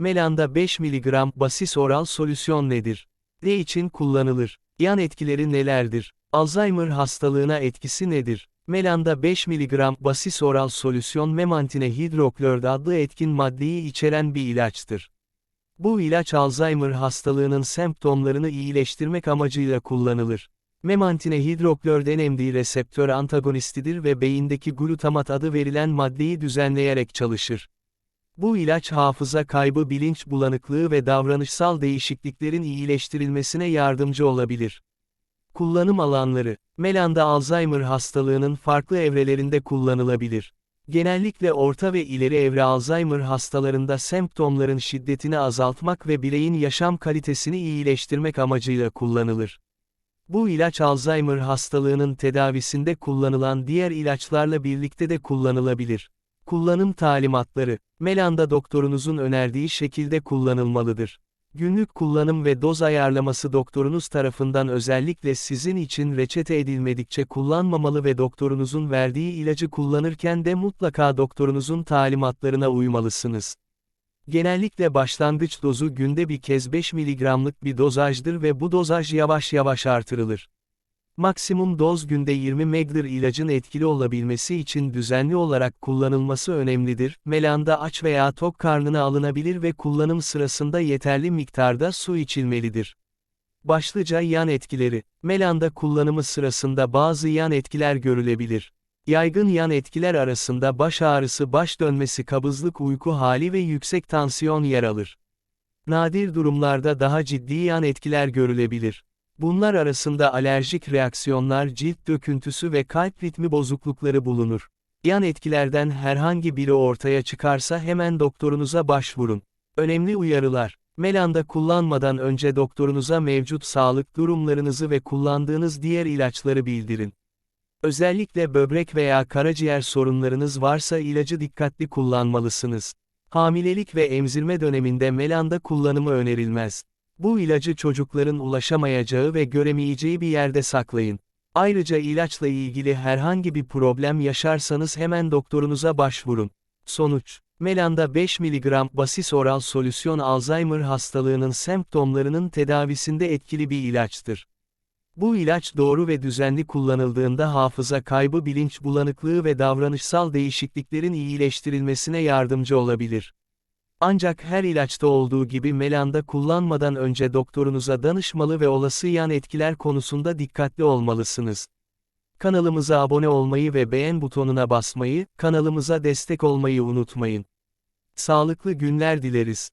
Melanda 5 mg basis oral solüsyon nedir? Ne için kullanılır? Yan etkileri nelerdir? Alzheimer hastalığına etkisi nedir? Melanda 5 mg basis oral solüsyon memantine hidroklord adlı etkin maddeyi içeren bir ilaçtır. Bu ilaç Alzheimer hastalığının semptomlarını iyileştirmek amacıyla kullanılır. Memantine hidroklord NMD reseptör antagonistidir ve beyindeki glutamat adı verilen maddeyi düzenleyerek çalışır. Bu ilaç hafıza kaybı bilinç bulanıklığı ve davranışsal değişikliklerin iyileştirilmesine yardımcı olabilir. Kullanım alanları, Melanda Alzheimer hastalığının farklı evrelerinde kullanılabilir. Genellikle orta ve ileri evre Alzheimer hastalarında semptomların şiddetini azaltmak ve bireyin yaşam kalitesini iyileştirmek amacıyla kullanılır. Bu ilaç Alzheimer hastalığının tedavisinde kullanılan diğer ilaçlarla birlikte de kullanılabilir. Kullanım talimatları, Melanda doktorunuzun önerdiği şekilde kullanılmalıdır. Günlük kullanım ve doz ayarlaması doktorunuz tarafından özellikle sizin için reçete edilmedikçe kullanmamalı ve doktorunuzun verdiği ilacı kullanırken de mutlaka doktorunuzun talimatlarına uymalısınız. Genellikle başlangıç dozu günde bir kez 5 mg'lık bir dozajdır ve bu dozaj yavaş yavaş artırılır. Maksimum doz günde 20 mg'dır ilacın etkili olabilmesi için düzenli olarak kullanılması önemlidir. Melanda aç veya tok karnına alınabilir ve kullanım sırasında yeterli miktarda su içilmelidir. Başlıca yan etkileri. Melanda kullanımı sırasında bazı yan etkiler görülebilir. Yaygın yan etkiler arasında baş ağrısı, baş dönmesi, kabızlık, uyku hali ve yüksek tansiyon yer alır. Nadir durumlarda daha ciddi yan etkiler görülebilir. Bunlar arasında alerjik reaksiyonlar, cilt döküntüsü ve kalp ritmi bozuklukları bulunur. Yan etkilerden herhangi biri ortaya çıkarsa hemen doktorunuza başvurun. Önemli uyarılar. Melanda kullanmadan önce doktorunuza mevcut sağlık durumlarınızı ve kullandığınız diğer ilaçları bildirin. Özellikle böbrek veya karaciğer sorunlarınız varsa ilacı dikkatli kullanmalısınız. Hamilelik ve emzirme döneminde melanda kullanımı önerilmez. Bu ilacı çocukların ulaşamayacağı ve göremeyeceği bir yerde saklayın. Ayrıca ilaçla ilgili herhangi bir problem yaşarsanız hemen doktorunuza başvurun. Sonuç Melanda 5 mg basis oral solüsyon Alzheimer hastalığının semptomlarının tedavisinde etkili bir ilaçtır. Bu ilaç doğru ve düzenli kullanıldığında hafıza kaybı bilinç bulanıklığı ve davranışsal değişikliklerin iyileştirilmesine yardımcı olabilir. Ancak her ilaçta olduğu gibi melanda kullanmadan önce doktorunuza danışmalı ve olası yan etkiler konusunda dikkatli olmalısınız. Kanalımıza abone olmayı ve beğen butonuna basmayı, kanalımıza destek olmayı unutmayın. Sağlıklı günler dileriz.